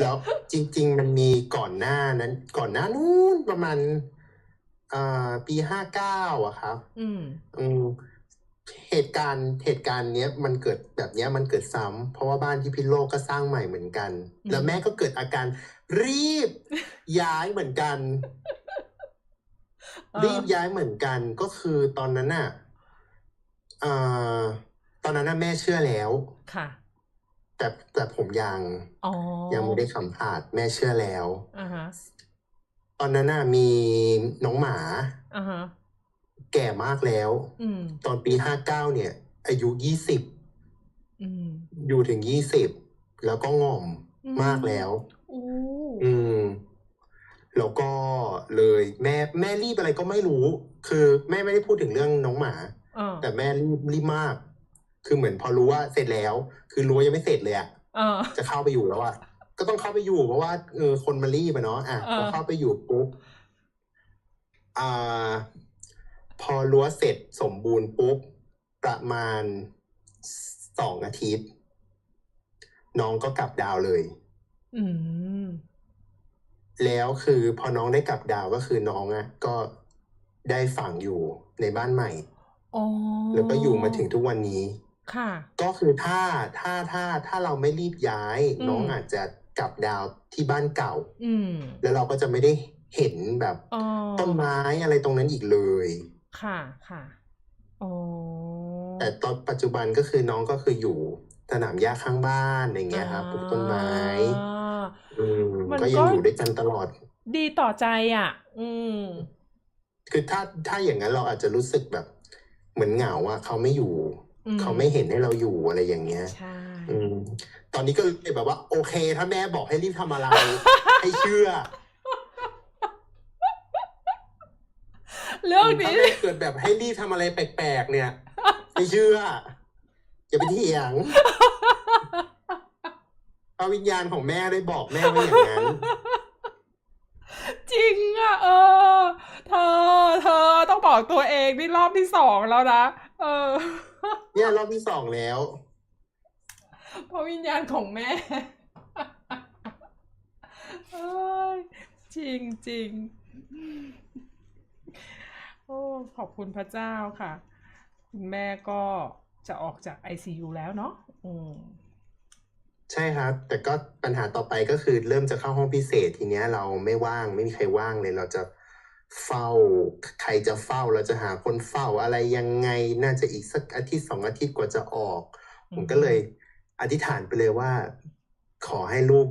แล้วจริง ๆ มันมีก่อนหน้านั้น ก่อนหน้านู้นประมาณอ่าปีห้าเก้าอะครับ อืม อืมเหตุการณ์เหตุการณ์เนี้ยมันเกิดแบบเนี้ยมันเกิดซ้ำเพราะว่าบ้านที่พิษณุโลกก็สร้างใหม่เหมือนกัน อืม แล้วแม่ก็เกิดอาการรีบ ย้ายเหมือนกัน เออรีบย้ายเหมือนกันก็คือตอนนั้นน่ะเอ่อตอนนั้นน่ะแม่เชื่อแล้ว ค่ะ แต่แต่ผมยังอ๋อยังไม่ได้สัมผัสแม่เชื่อแล้วอ่าฮะตอนนั้นน่ะมีน้องหมาอ่าฮะแก่มากแล้วอืมตอนปีห้าเก้าเนี่ย อายุยี่สิบอืมอยู่ถึงยี่สิบแล้วก็ง่อมอืมมากแล้วอู้อืมแล้วก็เลยแม่แม่รีบอะไรก็ไม่รู้ คือแม่ไม่ได้พูดถึงเรื่องน้องหมาเออแต่แม่รีบรีบมาก คือเหมือนพอรู้ว่าเสร็จแล้ว คือรู้ว่ายังไม่เสร็จเลยอะเออจะเข้าไปอยู่แล้วอะก็ต้องเข้าไปอยู่เพราะว่าเออคนมารีบอะเนาะอะเออพอเข้าไปอยู่ปุ๊บอ่า พอรั้วเสร็จสมบูรณ์ปุ๊บประมาณสองอาทิตย์ น้องก็กลับดาวเลย อืมแล้วคือพอน้องได้กลับดาวก็คือน้องอะก็ได้ฝังอยู่ในบ้านใหม่อ๋อแล้วก็อยู่มาถึงทุกวันนี้ ค่ะ ก็คือถ้าถ้าถ้าถ้าเราไม่รีบย้าย อืม น้องอาจจะกลับดาวที่บ้านเก่า อืมแล้วเราก็จะไม่ได้เห็นแบบอ๋อต้นไม้อะไรตรงนั้นอีกเลย ค่ะค่ะอ๋อแต่ตอนปัจจุบันก็คือน้องก็คืออยู่สนามหญ้าข้างบ้านอย่างเงี้ยครับปลูกต้นไม้อ่า อืมมันก็ยังก็อยู่ด้วยกันตลอด ดีต่อใจอะ อืม คือถ้าถ้าอย่างนั้นเราอาจจะรู้สึกแบบ เหมือนเหงาอะเขาไม่อยู่อืม เขาไม่เห็นให้เราอยู่อะไรอย่างเงี้ยใช่อืมตอนนี้ก็เลยแบบว่า โอเค ถ้าแม่บอกให้รีบทำอะไร ให้เชื่อเรื่องถ้านี้แม่เกิดแบบให้รีบทำอะไรแปลกๆเนี่ยไม่เชื่ออย่าไปเถียงพระวิญญาณของแม่ได้บอกแม่ไว้อย่างนั้น จริงอะ เออ เธอ เธอต้องบอกตัวเองนี่รอบที่สองแล้วนะ เออ เนี่ยรอบที่สองแล้ว เพราะวิญญาณของแม่เอ้ยจริงจริงโอ้ขอบคุณพระเจ้าค่ะ คุณแม่ก็จะออกจาก ICU แล้วเนาะอืมใช่ครับ แต่ก็ปัญหาต่อไปก็คือเริ่มจะเข้าห้องพิเศษทีเนี้ยเราไม่ว่างไม่มีใครว่างเลยเราจะ เฝ้า ใครจะเฝ้าเราจะหาคนเฝ้าอะไรยังไงน่าจะอีกสักอาทิตย์สองอาทิตย์กว่าจะออก ผมก็เลยอธิษฐานไปเลยว่า ขอให้ลูก